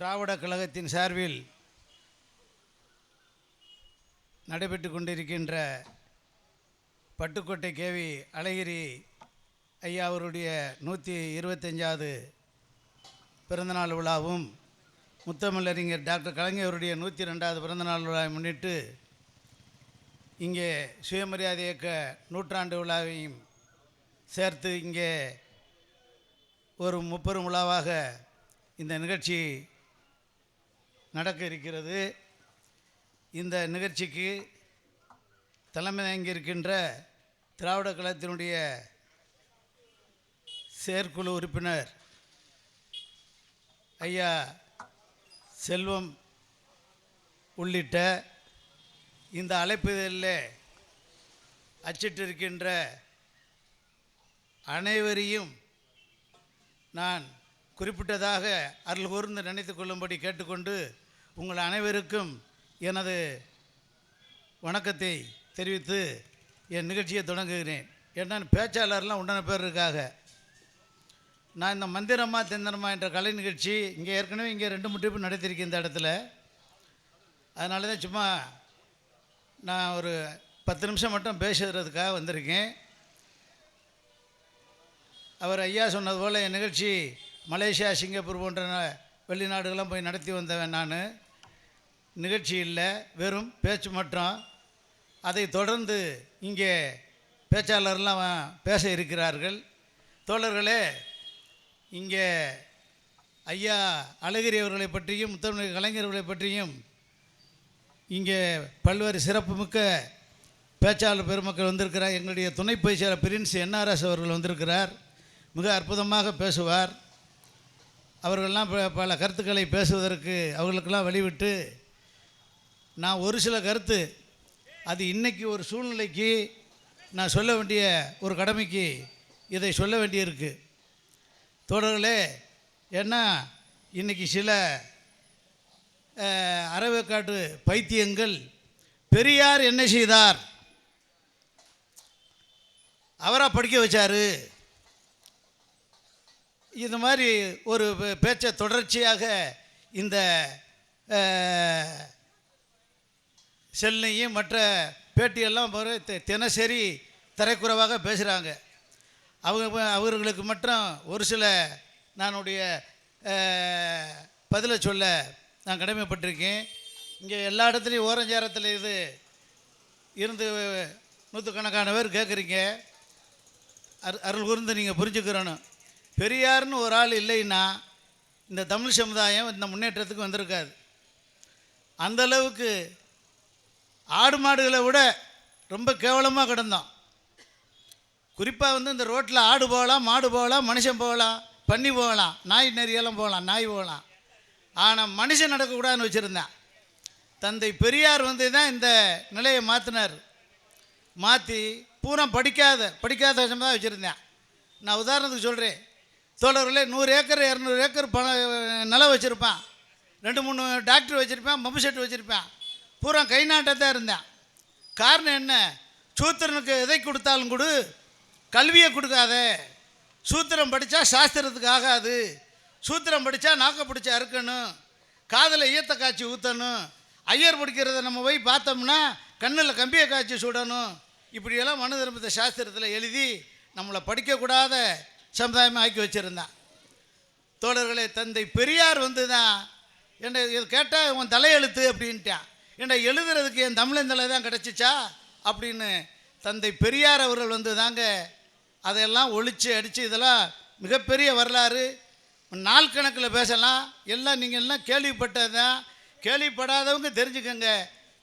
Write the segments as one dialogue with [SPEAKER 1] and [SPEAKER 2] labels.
[SPEAKER 1] திராவிட கழகத்தின் சார்பில் நடைபெற்று கொண்டிருக்கின்ற பட்டுக்கோட்டை கேவி அழகிரி ஐயா அவருடைய நூற்றி இருபத்தஞ்சாவது பிறந்தநாள் விழாவும் முத்தமிழறிஞர் டாக்டர் கலைஞருடைய நூற்றி ரெண்டாவது பிறந்தநாள் விழாவை முன்னிட்டு இங்கே சுயமரியாதை இயக்க நூற்றாண்டு விழாவையும் சேர்த்து இங்கே ஒரு முப்பெரும் விழாவாக இந்த நிகழ்ச்சி நடக்க இருக்கிறது. இந்த நிகழ்ச்சிக்கு தலைமை தாங்கியிருக்கின்ற திராவிட கழகத்தினுடைய செயற்குழு உறுப்பினர் ஐயா செல்வம் உள்ளிட்ட இந்த அழைப்புதலில் அச்சிட்டிருக்கின்ற அனைவரையும் நான் குறிப்பிட்டதாக அருள் கூர்ந்து நினைத்து கொள்ளும்படி கேட்டுக்கொண்டு உங்கள் அனைவருக்கும் எனது வணக்கத்தை தெரிவித்து என் நிகழ்ச்சியை தொடங்குகிறேன். ஏன்னா பேச்சாளர்லாம் உடனே பேர் இருக்காக. நான் இந்த மந்திரமா தெந்தனமா என்ற கலை நிகழ்ச்சி இங்கே ஏற்கனவே இங்கே ரெண்டு முட்டிப்பு நடத்தியிருக்கேன் இந்த இடத்துல. அதனால தான் சும்மா நான் ஒரு பத்து நிமிஷம் மட்டும் பேசுகிறதுக்காக வந்திருக்கேன். அவர் ஐயா சொன்னது போல் என் நிகழ்ச்சி மலேசியா சிங்கப்பூர் போன்ற வெளிநாடுகள்லாம் போய் நடத்தி வந்தவன் நான். நிகழ்ச்சி இல்லை வெறும் பேச்சு மட்டும். அதை தொடர்ந்து இங்கே பேச்சாளர்லாம் பேச இருக்கிறார்கள். தோழர்களே இங்கே ஐயா அழகிரி அவர்களை பற்றியும் முத்தமிழ் கலைஞர்களை பற்றியும் இங்கே பல்வேறு சிறப்புமிக்க பேச்சாளர் பெருமக்கள் வந்திருக்கிறார். எங்களுடைய துணை பேச்சாளர் பிரின்ஸ் என்ஆர்எஸ் அவர்கள் வந்திருக்கிறார். மிக அற்புதமாக பேசுவார். அவர்கள்லாம் ப- பல கருத்துக்களை பேசுவதற்கு அவர்களுக்கெல்லாம் வழிவிட்டு நான் ஒரு சில கருத்து. அது இன்றைக்கி ஒரு சூழ்நிலைக்கு நான் சொல்ல வேண்டிய ஒரு கடமைக்கு இதை சொல்ல வேண்டியிருக்கு. தோழர்களே ஏன்னா இன்றைக்கி சில அறவேக்காட்டு பைத்தியங்கள் பெரியார் என்ன செய்தார்? அவராக படிக்க வச்சார். இது மாதிரி ஒரு பேச்சை தொடர்ச்சியாக இந்த செல்லையும் மற்ற பேட்டியெல்லாம் தினசரி தரைக்குறைவாக பேசுகிறாங்க அவங்க அவர்களுக்கு மட்டும் ஒரு சில நானுடைய பதிலை சொல்ல நான் கடமைப்பட்டிருக்கேன். இங்கே எல்லா இடத்துலையும் ஓரஞ்சாரத்தில் இது இருந்து நூற்றுக்கணக்கான பேர் கேட்குறீங்க அரு அருள் கூர்ந்து நீங்கள் புரிஞ்சுக்கிறணும். பெரியார்னு ஒரு ஆள் இல்லைன்னா இந்த தமிழ் சமுதாயம் இந்த முன்னேற்றத்துக்கு வந்திருக்காது. அந்த அளவுக்கு ஆடு மாடுகளை விட ரொம்ப கேவலமாக கிடந்தோம். குறிப்பாக வந்து இந்த ரோட்டில் ஆடு போகலாம் மாடு போகலாம் மனுஷன் போகலாம் பன்னி போகலாம் நாய் நெறியெல்லாம் போகலாம் நாய் போகலாம். ஆனால் மனுஷன் நடக்கக்கூடாதுன்னு வச்சுருந்தேன். தந்தை பெரியார் வந்து தான் இந்த நிலையை மாற்றினார் மாற்றி பூரா படிக்காத படிக்காத தான் வச்சுருந்தேன். நான் உதாரணத்துக்கு சொல்கிறேன் தோழர்களே நூறு ஏக்கர் இரநூறு ஏக்கர் பணம் நிலம் வச்சுருப்பேன். ரெண்டு மூணு டாக்டர் வச்சுருப்பேன் பம்பு செட்டு வச்சுருப்பேன். பூரா கை நாட்டத்தான் இருந்தேன். காரணம் என்ன? சூத்திரனுக்கு எதை கொடுத்தாலும் கொடு கல்வியை கொடுக்காத. சூத்திரம் படித்தா சாஸ்திரத்துக்கு ஆகாது. சூத்திரம் படித்தா நாக்க பிடிச்சா அறுக்கணும். காதில் ஈயத்தை காய்ச்சி ஊற்றணும் ஐயர் பிடிக்கிறத நம்ம போய் பார்த்தோம்னா கண்ணில் கம்பியை காய்ச்சி சுடணும். இப்படியெல்லாம் மனு சாஸ்திரத்தில் எழுதி நம்மளை படிக்கக்கூடாத சமுதாயமாக ஆக்கி வச்சுருந்தான். தோழர்களே தந்தை பெரியார் வந்து தான் என்னை இது கேட்டால் உன் தலையெழுத்து அப்படின்ட்டான். ஏன்டா எழுதுறதுக்கு என் தமிழந்தலை தான் கிடச்சிச்சா? அப்படின்னு தந்தை பெரியார் அவர்கள் வந்து தாங்க அதையெல்லாம் ஒழித்து அடித்து இதெல்லாம் மிகப்பெரிய வரலாறு. நாள் கணக்கில் பேசலாம். எல்லாம் நீங்கள் எல்லாம் கேள்விப்பட்டது தான் கேள்விப்படாதவங்க தெரிஞ்சுக்கங்க.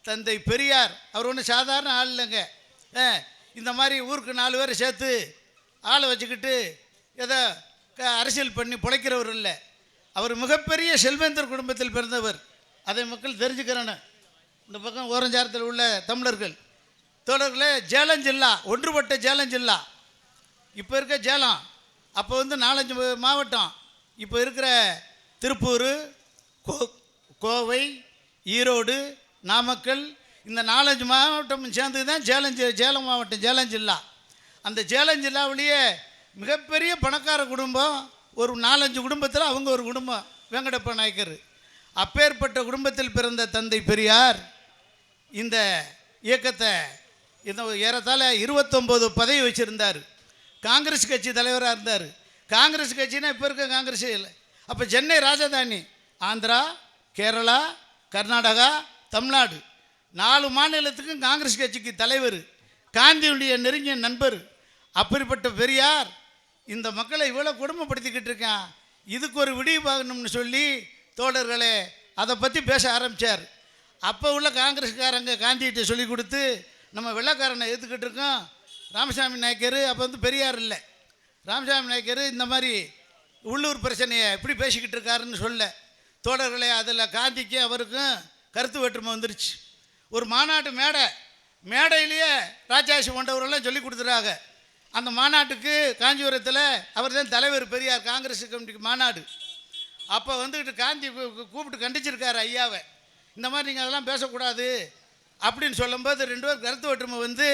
[SPEAKER 1] தந்தை பெரியார் அவர் ஒன்றும் சாதாரண ஆள் இல்லைங்க. இந்த மாதிரி ஊருக்கு நாலு பேரை சேர்த்து ஆளை வச்சுக்கிட்டு ஏதோ க- அரசியல் பண்ணி பிழைக்கிறவர் இல்லை. அவர் மிகப்பெரிய செல்வேந்தர் குடும்பத்தில் பிறந்தவர். அதை மக்கள் தெரிஞ்சுக்கிறேன்னு. இந்த பக்கம் ஓரஞ்சாரத்தில் உள்ள தமிழர்கள். தோழர்களே ஜேலம் ஜில்லா ஒன்றுபட்ட ஜேலம் ஜில்லா. இப்போ இருக்க ஜேலம் அப்போ வந்து நாலஞ்சு மாவட்டம். இப்போ இருக்கிற திருப்பூர் கோ கோவை ஈரோடு நாமக்கல் இந்த நாலஞ்சு மாவட்டம் சேர்ந்து தான் சேலம் ஜேலம் சேலம் மாவட்டம் ஜேலம் ஜில்லா. அந்த ஜேலம் ஜில்லாவிலேயே மிகப்பெரிய பணக்கார குடும்பம் ஒரு நாலஞ்சு குடும்பத்தில் அவங்க ஒரு குடும்பம் வெங்கடப்ப நாயக்கர். அப்பேற்பட்ட குடும்பத்தில் பிறந்த தந்தை பெரியார் இந்த இயக்கத்தை இந்த ஏறத்தாழ இருபத்தொம்போது பதவி வச்சுருந்தார். காங்கிரஸ் கட்சி தலைவராக இருந்தார். காங்கிரஸ் கட்சினா இப்போ இருக்க காங்கிரஸ் இல்லை. அப்போ சென்னை ராஜதானி ஆந்திரா கேரளா கர்நாடகா தமிழ்நாடு. நாலு மாநிலத்துக்கும் காங்கிரஸ் கட்சிக்கு தலைவர். காந்தியுடைய நெருங்கிய நண்பர். அப்படிப்பட்ட பெரியார் இந்த மக்களை இவ்வளோ கொடுமைப்படுத்திக்கிட்டு இருக்கான். இதுக்கு ஒரு விடிவு பார்க்கணும்னு சொல்லி தோழர்களே அதை பற்றி பேச ஆரம்பித்தார் அப்போ உள்ள காங்கிரஸ்காரங்க காந்திகிட்ட சொல்லி கொடுத்து நம்ம வெள்ளைக்காரனை எதிர்த்துக்கிட்டு இருக்கோம். ராமசாமி நாயக்கர் அப்போ வந்து பெரியார் இல்லை. ராமசாமி நாயக்கர் இந்த மாதிரி உள்ளூர் பிரச்சனையை எப்படி பேசிக்கிட்டு இருக்காருன்னு சொல்ல. தோழர்களே அதில் காந்திக்கு அவருக்கும் கருத்து வேற்றுமை வந்துருச்சு. ஒரு மாநாட்டு மேடை மேடையிலேயே ராஜாசி கொண்டவரெல்லாம் சொல்லி கொடுத்துறாங்க. அந்த மாநாட்டுக்கு காஞ்சிபுரத்தில் அவர் தான் தலைவர் பெரியார் காங்கிரஸ் கமிட்டிக்கு மாநாடு. அப்போ வந்துக்கிட்டு காந்தி கூப்பிட்டு கண்டிச்சிருக்காரு ஐயாவை. இந்த மாதிரி நீங்கள் அதெல்லாம் பேசக்கூடாது அப்படின்னு சொல்லும்போது ரெண்டு பேர் கருத்து ஒற்றுமை வந்து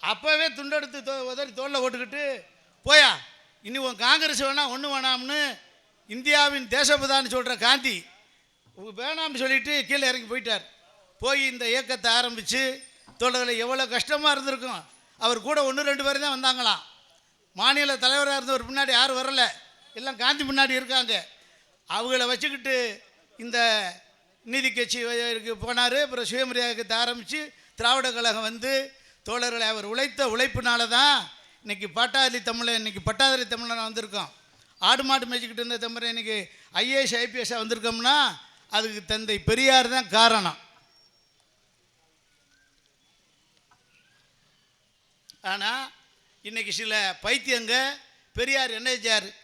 [SPEAKER 1] அப்போவே துண்டெடுத்து தோ உதறி தோளில் ஓட்டுக்கிட்டு போயா இனி உன் காங்கிரஸ் வேணாம் ஒன்று வேணாம்னு இந்தியாவின் தேசபிதான்னு சொல்கிற காந்தி வேணாம்னு சொல்லிட்டு கீழே இறங்கி போயிட்டார். போய் இந்த இயக்கத்தை ஆரம்பித்து தோழர்களை எவ்வளோ கஷ்டமாக இருந்திருக்கும். அவர் கூட ஒன்று ரெண்டு பேர் தான் வந்தாங்களாம் மாநில தலைவராக இருந்தவர் பின்னாடி யாரும் வரல. எல்லாம் காந்தி முன்னாடி இருக்காங்க. அவங்கள வச்சுக்கிட்டு இந்த நீதி கட்சி போனார். அப்புறம் சுயமரியாதைக்கு ஆரம்பித்து திராவிட கழகம் வந்து தோழர்களை அவர் உழைத்த உழைப்புனால தான் இன்னைக்கு பாட்டாளி தமிழன் இன்றைக்கி பட்டாதாரி தமிழனாக வந்திருக்கோம். ஆடு மாடு மேய்ச்சிக்கிட்டு இருந்த தமிழன் இன்னைக்கு ஐஏஎஸ் ஐபிஎஸ்ஸாக வந்திருக்கோம்னா அதுக்கு தந்தை பெரியார் தான் காரணம். ஆனால் இன்றைக்கி சில பைத்தியங்க பெரியார் என்ன செஞ்சார்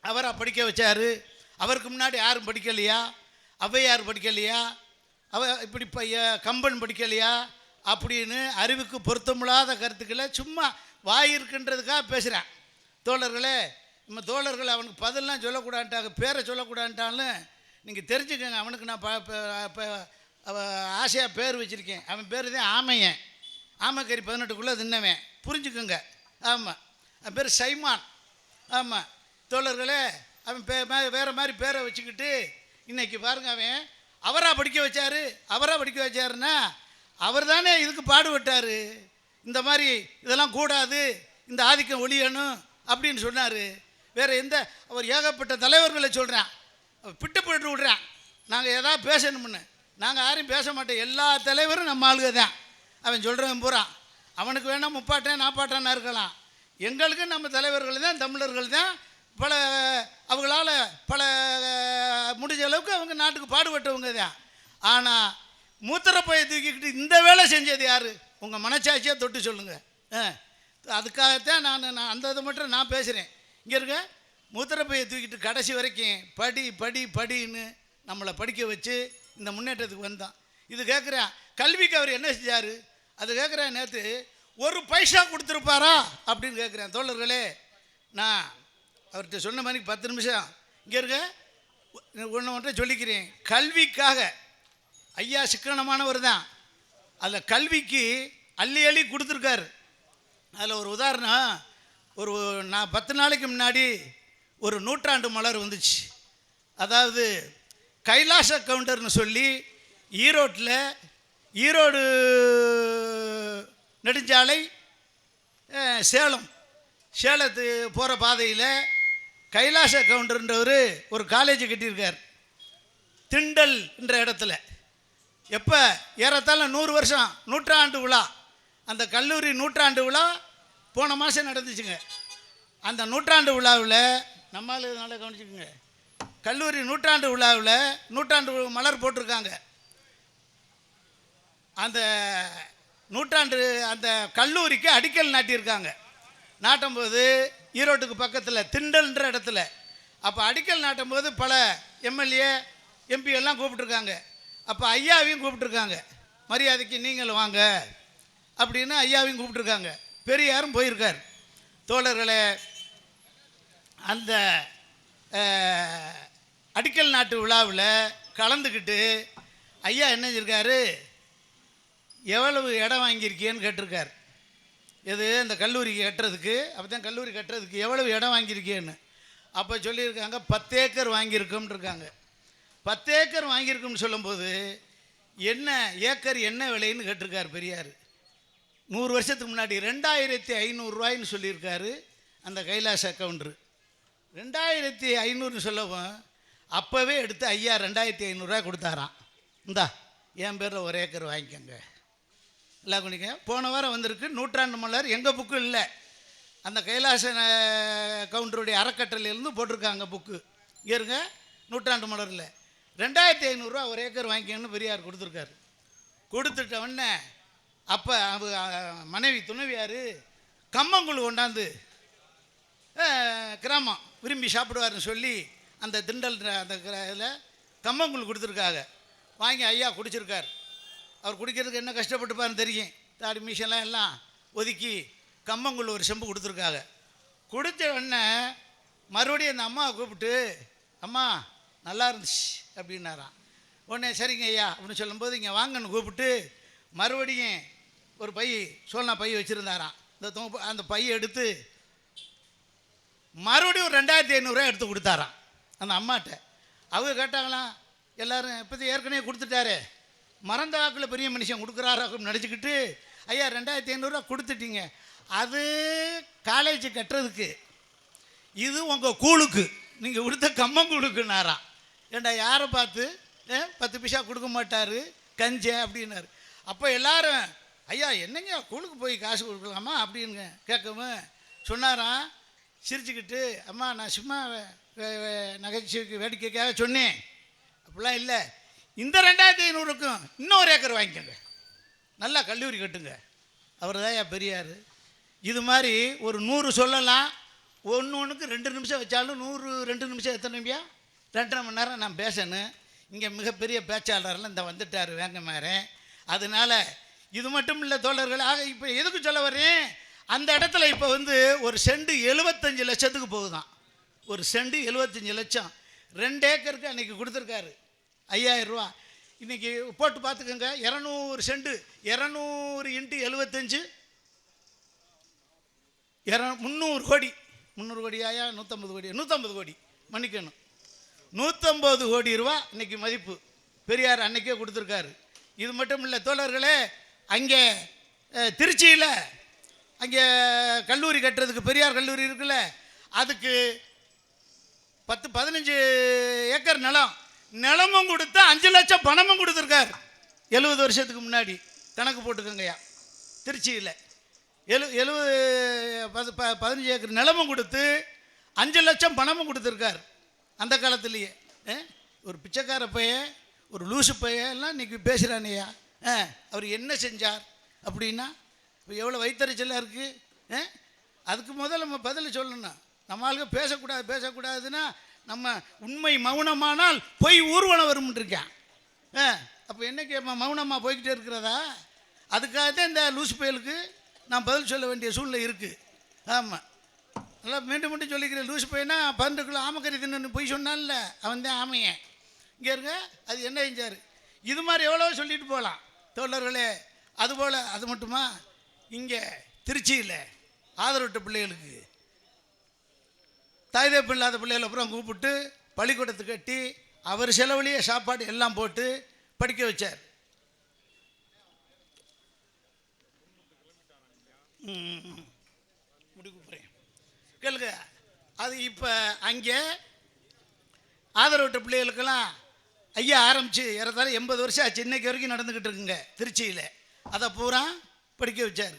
[SPEAKER 1] அவரை படிக்க வச்சார்? அவருக்கு முன்னாடி யாரும் படிக்கலையா? ஔவையார் படிக்கலையா? அவ இப்படி பைய கம்பன் படிக்கலையா? அப்படின்னு அறிவுக்கு பொருத்தமில்லாத கருத்துக்களை சும்மா வாய் இருக்கின்றதுக்காக பேசுகிறேன் தோழர்களே நம்ம தோழர்கள் அவனுக்கு பதிலாம் சொல்லக்கூடாதுட்டாங்க பேரை சொல்லக்கூடாதுட்டாலும் நீங்கள் தெரிஞ்சுக்கோங்க. அவனுக்கு நான் ப- ஆசையாக பேர் வச்சுருக்கேன். அவன் பேர் தான் ஆமையன். ஆமைக்கறி பதினெட்டுக்குள்ளே தின்னவன் புரிஞ்சுக்குங்க. ஆமாம் அவன் பேர் சைமான். ஆமாம் தோழர்களே அவன் பே வேறு மாதிரி பேரை வச்சுக்கிட்டு இன்றைக்கி பாருங்க அவன். அவராக படிக்க வச்சாரு? அவராக படிக்க வச்சாருன்னா அவர் தானே இதுக்கு பாடுபட்டார். இந்த மாதிரி இதெல்லாம் கூடாது. இந்த ஆதிக்கம் ஒழியணும் அப்படின்னு சொன்னார். வேறு எந்த அவர் ஏகப்பட்ட தலைவர்களை சொல்கிறான் பிட்டு போட்டு விடுறான். நாங்கள் எதாவது பேசணும்னு. நாங்கள் யாரையும் பேச மாட்டோம். எல்லா தலைவரும் நம்ம ஆளுக தான் அவன் சொல்கிறவன் பூரா. அவனுக்கு வேணால் முப்பாட்டன் நாப்பாட்டானா இருக்கலாம். எங்களுக்கு நம்ம தலைவர்கள் தான் தமிழர்கள் தான். பல அவங்களால் பல முடிஞ்ச அளவுக்கு அவங்க நாட்டுக்கு பாடுபட்டவங்க தான். ஆனால் மூத்திரப்பையை தூக்கிக்கிட்டு இந்த வேலை செஞ்சது யார்? உங்கள் மனச்சாட்சியாக தொட்டு சொல்லுங்கள் ஆ. அதுக்காகத்தான் நான் நான் அந்த இதை மட்டும் நான் பேசுகிறேன் இங்கே இருக்க மூத்திரப்பையை தூக்கிட்டு கடைசி வரைக்கும் படி படி படின்னு நம்மளை படிக்க வச்சு இந்த முன்னேற்றத்துக்கு வந்தான். இது கேட்குறேன் கல்விக்கு அவர் என்ன செஞ்சார்? அது கேட்குறேன் நேற்று ஒரு பைசா கொடுத்துருப்பாரா? அப்படின்னு கேட்குறேன் தோழர்களே நான் அவர்கிட்ட சொன்ன மாதிரி பத்து நிமிஷம். இங்கே இருக்க ஒன்று ஒன்றை சொல்லிக்கிறேன். கல்விக்காக ஐயா சிக்கனமானவர் தான். அதில் கல்விக்கு அள்ளி அள்ளி கொடுத்துருக்காரு. அதில் ஒரு உதாரணம் ஒரு நான் பத்து நாளைக்கு முன்னாடி ஒரு நூற்றாண்டு மலர் வந்துச்சு. அதாவது கைலாச கவுண்டர்னு சொல்லி ஈரோட்டில் ஈரோடு நெடுஞ்சாலை சேலம். சேலத்து போகிற பாதையில் கைலாச கவுண்டர்ன்றவர் ஒரு காலேஜ் கட்டியிருக்கார். திண்டல் என்ற இடத்துல. எப்போ? ஏறத்தாழ நூறு வருஷம் நூற்றாண்டு விழா. அந்த கல்லூரி நூற்றாண்டு விழா போன மாதம் நடந்துச்சுங்க. அந்த நூற்றாண்டு விழாவில் நம்மால் நல்லா கவனிச்சுக்குங்க. கல்லூரி நூற்றாண்டு விழாவில் நூற்றாண்டு மலர் போட்டிருக்காங்க. அந்த நூற்றாண்டு அந்த கல்லூரிக்கு அடிக்கல் நாட்டியிருக்காங்க. நாட்டும்போது ஈரோட்டுக்கு பக்கத்தில் திண்டல்ன்ற இடத்துல. அப்போ அடிக்கல் நாட்டும்போது பல எம்எல்ஏ எம்பி எல்லாம் கூப்பிட்ருக்காங்க அப்போ ஐயாவையும் கூப்பிட்ருக்காங்க மரியாதைக்கு நீங்கள் வாங்க அப்படின்னு ஐயாவையும் கூப்பிட்ருக்காங்க பெரியாரும் போயிருக்கார். தோழர்களே அந்த அடிக்கல் நாட்டு விழாவில் கலந்துக்கிட்டு ஐயா என்ன செஞ்சிருக்காரு? எவ்வளவு இடம் வாங்கியிருக்கியேன்னு கேட்டிருக்கார். எது? இந்த கல்லூரிக்கு கட்டுறதுக்கு. அப்போ தான் கல்லூரி கட்டுறதுக்கு எவ்வளவு இடம் வாங்கியிருக்கேன்னு அப்போ சொல்லியிருக்காங்க பத்து ஏக்கர் வாங்கியிருக்கோம்ன்ருக்காங்க பத்து ஏக்கர் வாங்கியிருக்கும்னு சொல்லும்போது என்ன ஏக்கர் என்ன விலைன்னு கேட்டிருக்காரு பெரியார். நூறு வருஷத்துக்கு முன்னாடி ரெண்டாயிரத்தி ஐநூறுரூவாயின்னு சொல்லியிருக்காரு அந்த கைலாஷ் அக்கௌண்ட்ரு ரெண்டாயிரத்தி ஐநூறுன்னு சொல்லவும் அப்போவே எடுத்து ஐயா ரெண்டாயிரத்தி ஐநூறுரூவா கொடுத்தாராம். இந்தா என் பேரில் ஒரு ஏக்கர் வாங்கிக்கோங்க. எல்லாம் குடிங்க போன வாரம் வந்திருக்கு. நூற்றாண்டு மலர். எங்கள் புக்கு இல்லை. அந்த கைலாச கவுண்டருடைய அறக்கட்டளையிலேருந்து போட்டிருக்காங்க புக்கு. இங்கே இருங்க. நூற்றாண்டு மலரில் ரெண்டாயிரத்தி ஐநூறுரூவா ஒரு ஏக்கர் வாங்கிக்கணும்னு பெரியார் கொடுத்துருக்காரு. கொடுத்துட்ட உடனே அப்போ அவ மனைவி துணைவியார் கம்மங்குழு கொண்டாந்து கிராமம் விரும்பி சாப்பிடுவாருன்னு சொல்லி அந்த திண்டல் அந்த இதில் கம்மங்குழு கொடுத்துருக்காங்க. வாங்கி ஐயா குடிச்சிருக்கார். அவர் குடிக்கிறதுக்கு என்ன கஷ்டப்பட்டுப்பாருன்னு தெரியும். தாடி மிஷன்லாம் எல்லாம் ஒதுக்கி கம்மங்குள்ள ஒரு செம்பு கொடுத்துருக்காங்க. கொடுத்த உடனே மறுபடியும் அந்த அம்மாவை கூப்பிட்டு அம்மா நல்லா இருந்துச்சு அப்படின்னாராம். உடனே சரிங்க ஐயா அப்படின்னு சொல்லும்போது இங்கே வாங்கன்னு கூப்பிட்டு மறுபடியும் ஒரு பை சோழனா பை வச்சுருந்தாராம். இந்த தொங்க அந்த பையை எடுத்து மறுபடியும் ஒரு ரெண்டாயிரத்தி ஐநூறுரூவா எடுத்து கொடுத்தாராம். அந்த அம்மாட்ட. அவங்க கேட்டாங்களாம் எல்லாரும் இப்போதைக்கு ஏற்கனவே கொடுத்துட்டாரு. மறந்த வாக்கில் பெரிய மனுஷன் கொடுக்குறாரு அப்படின்னு நினச்சிக்கிட்டு ஐயா ரெண்டாயிரத்தி ஐநூறுரூவா கொடுத்துட்டீங்க. அது காலேஜ் கட்டுறதுக்கு. இது உங்கள் கூழுக்கு. நீங்கள் கொடுத்த கம்மம் கம்மங்கூழுக்குனாராம் ஏண்டா யாரை பார்த்து? பத்து பைசா கொடுக்க மாட்டார் கஞ்சே அப்படின்னாரு. அப்போ எல்லாரும் ஐயா என்னங்க கூழுக்கு போய் காசு கொடுக்கலாமா அப்படின்னு கேட்கவும் சொன்னாராம். சிரிச்சுக்கிட்டு அம்மா நான் சும்மா வே- நகைச்சுவைக்கு வேடிக்கைக்காக சொன்னேன். அப்படிலாம் இல்லை. இந்த ரெண்டாயிரத்தி ஐநூறுக்கும் இன்னொரு ஏக்கர் வாங்கிக்கோங்க. நல்லா கல்லூரி கட்டுங்க. அவர் தான் பெரியார். இது மாதிரி ஒரு நூறு சொல்லலாம். ஒன்று ஒன்றுக்கு ரெண்டு நிமிஷம் வச்சாலும் நூறு ரெண்டு நிமிஷம் எத்தனை நிமிஷம் ரெண்டரை மணி நேரம் நான் பேசணும். இங்கே மிகப்பெரிய பேச்சாளர்லாம் இந்த வந்துட்டார் வேங்க மாறேன் அதனால இது மட்டும் இல்லை தோழர்கள் ஆக இப்போ எதுக்கு சொல்ல வரேன்? அந்த இடத்துல இப்போ வந்து ஒரு செண்டு எழுபத்தஞ்சு லட்சத்துக்கு போகுதான். ஒரு செண்டு எழுபத்தஞ்சு லட்சம். ரெண்டு ஏக்கருக்கு அன்றைக்கி கொடுத்துருக்காரு. ஐயாயிரம் ரூபா. இன்றைக்கி போட்டு பார்த்துக்கோங்க இரநூறு செண்டு இரநூறு இன்ட்டு எழுபத்தஞ்சு இர முந்நூறு கோடி. முந்நூறு கோடியாயா? நூற்றம்பது கோடி. நூற்றம்பது கோடி. மன்னிக்கணும். நூற்றம்பது கோடி ரூபா இன்றைக்கி மதிப்பு. பெரியார் அன்னைக்கே கொடுத்துருக்காரு. இது மட்டும் இல்லை தோழர்களே அங்கே திருச்சியில் அங்கே கல்லூரி கட்டுறதுக்கு பெரியார் கல்லூரி இருக்குல்ல அதுக்கு பத்து பதினஞ்சு ஏக்கர் நிலம் நிலமும் கொடுத்து அஞ்சு லட்சம் பணமும் கொடுத்துருக்காரு. எழுபது வருஷத்துக்கு முன்னாடி கணக்கு போட்டுக்கோங்கய்யா. திருச்சியில். எழு எழுபது பது ப பதினஞ்சு ஏக்கர் நிலமும் கொடுத்து அஞ்சு லட்சம் பணமும் கொடுத்துருக்கார். அந்த காலத்துலேயே. ஒரு பிச்சைக்கார பையன் ஒரு லூசு பையன் எல்லாம் பேசுகிறாண்ணய்யா ஆ அவர் என்ன செஞ்சார் அப்படின்னா இப்போ எவ்வளோ வைத்தறிச்சலாக இருக்குது அதுக்கு முதல்ல நம்ம பதில் சொல்லணும். நம்ம ஆளுங்க பேசக்கூடாது பேசக்கூடாதுன்னா நம்ம உண்மை மௌனமானால் பொய் ஊர்வலம் வரும்னு இருக்கேன் அப்போ என்ன கேட்பேன் மௌனமாக போய்கிட்டே இருக்கிறதா? அதுக்காக தான் இந்த லூசு பயலுக்கு நான் பதில் சொல்ல வேண்டிய சூழ்நிலை இருக்குது ஆமாம் நல்லா மீண்டும் மீண்டும் சொல்லிக்கிறேன் லூசு பையனா பன்னெண்டு கிலோ ஆமக்கறி தின்னு பொய் சொன்னான்ல அவன் தான் ஆமையன் இங்கே இருங்க அது என்ன செஞ்சார்? இது மாதிரி எவ்வளோ சொல்லிட்டு போகலாம் தோழர்களே அதுபோல் அது மட்டுமா? இங்கே திருச்சியில் ஆதரவற்ற பிள்ளைகளுக்கு தாய் தகப்பு இல்லாத பிள்ளைகளை அப்புறம் கூப்பிட்டு பள்ளிக்கூடத்துக்கு கட்டி அவர் செலவுலேயே சாப்பாடு எல்லாம் போட்டு படிக்க வச்சார். முடிக்க போகிறேன் கேளுங்க. அது இப்போ அங்கே ஆதரவற்ற பிள்ளைகளுக்கெல்லாம் ஐயா ஆரம்பித்து ஏறத்தாழ எண்பது வருஷம் ஆச்சு. இன்னைக்கு வரைக்கும் நடந்துக்கிட்டு இருக்குங்க திருச்சியில். அதை பூரா படிக்க வச்சார்.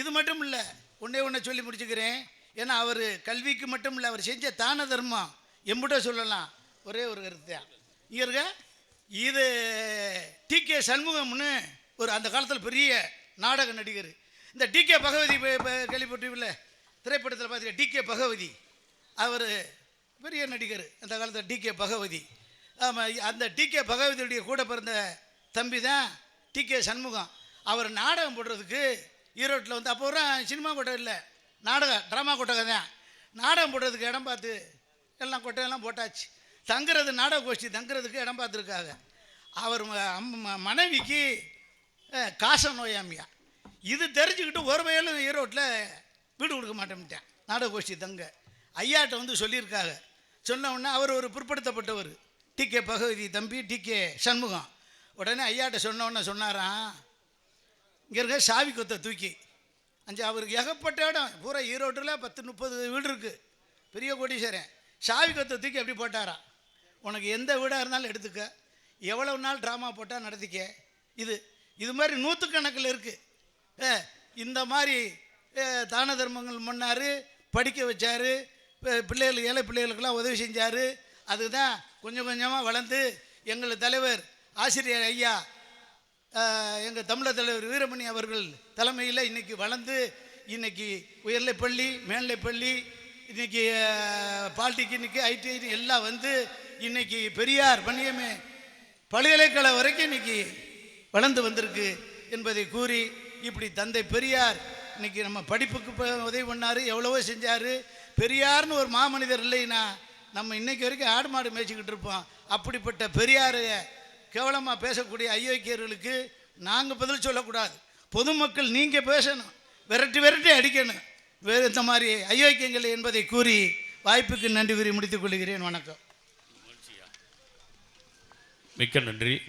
[SPEAKER 1] இது மட்டும் இல்லை ஒன்றே ஒன்றை சொல்லி முடிச்சுக்கிறேன். ஏன்னா அவர் கல்விக்கு மட்டும் இல்லை அவர் செஞ்ச தான தர்மம் எம்பிட்ட சொல்லலாம். ஒரே ஒரு கருத்து தான். இங்கே இருக்க இது டி கே சண்முகம்னு ஒரு அந்த காலத்தில் பெரிய நாடக நடிகர். இந்த டி கே பகவதி ப- ப- கேள்விப்பட்டிருப்பில்ல திரைப்படத்தில் பார்த்தீங்க டி கே பகவதி. அவர் பெரிய நடிகர் அந்த காலத்தில் டி கே பகவதி. ஆமாம் அந்த டி கே பகவதியுடைய கூட பிறந்த தம்பி தான் டி கே சண்முகம். அவர் நாடகம் போடுறதுக்கு ஈரோட்டில் வந்து அப்போ ஒரு சினிமா கூட இல்லை. நாடகம் ட்ராமா கொட்டகை தான் நாடகம் போடுறதுக்கு இடம் பார்த்து எல்லாம் கொட்டையெல்லாம் போட்டாச்சு. தங்குறது நாடக கோஷ்டி தங்குறதுக்கு இடம் பார்த்துருக்காங்க. அவர் மனைவிக்கு காச நோயாமியா. இது தெரிஞ்சுக்கிட்டு ஒரு வயலும் ஈரோட்டில் வீடு கொடுக்க மாட்டேன்ட்டேன் நாடக கோஷ்டி தங்க. ஐயாட்ட வந்து சொல்லியிருக்காங்க. சொன்ன உடனே அவர் ஒரு பிற்படுத்தப்பட்டவர். டி. கே. பகவதி தம்பி டி. கே. சண்முகம். உடனே ஐயாட்ட சொன்னோன்னே சொன்னாராம். இங்கே இருக்க சாவி கொத்தை தூக்கி. அஞ்சு அவருக்கு ஏகப்பட்ட இடம். பூரா ஈரோட்டில் பத்து முப்பது வீடு இருக்குது பெரிய கோடீஸ்வரன். சாவி கொத்தை தூக்கி அப்படி போட்டாராம் உனக்கு எந்த வீடாக இருந்தாலும் எடுத்துக்க. எவ்வளவு நாள் ட்ராமா போட்டால் நடத்திக்க. இது இது மாதிரி நூற்றுக்கணக்கில் இருக்குது இந்த மாதிரி தான தர்மங்கள் பண்ணார் படிக்க வச்சார் பிள்ளைகள் ஏழை பிள்ளைகளுக்கெல்லாம் உதவி செஞ்சார். அதுதான் கொஞ்சம் கொஞ்சமாக வளர்ந்து எங்கள் தலைவர் ஆசிரியர் ஐயா எங்கள் தமிழர் தலைவர் வீரமணி அவர்கள் தலைமையில் இன்றைக்கி வளர்ந்து இன்னைக்கு உயர்நிலைப்பள்ளி மேல்நிலைப்பள்ளி இன்றைக்கி பாலிடெக்னிக்கு ஐடிஐ எல்லாம் வந்து இன்றைக்கி பெரியார் பணியமே பல்கலைக்கழகம் வரைக்கும் இன்றைக்கி வளர்ந்து வந்திருக்கு என்பதை கூறி இப்படி தந்தை பெரியார் இன்றைக்கி நம்ம படிப்புக்கு உதவி பண்ணார் எவ்வளவோ செஞ்சார். பெரியார்னு ஒரு மாமனிதர் இல்லைன்னா நம்ம இன்றைக்கி வரைக்கும் ஆடு மாடு மேய்ச்சிக்கிட்டு இருப்போம். அப்படிப்பட்ட பெரியாரை கேவலமாக பேசக்கூடிய ஐயோக்கியர்களுக்கு நாங்கள் பதில் சொல்லக்கூடாது. பொதுமக்கள் நீங்கள் பேசணும். விரட்டி விரட்டி அடிக்கணும். வேறு இந்த மாதிரி அயோக்கியங்கள் என்பதை கூறி வாய்ப்புக்கு நன்றி கூறி முடித்துக் கொள்கிறேன். வணக்கம்.
[SPEAKER 2] மிக்க நன்றி.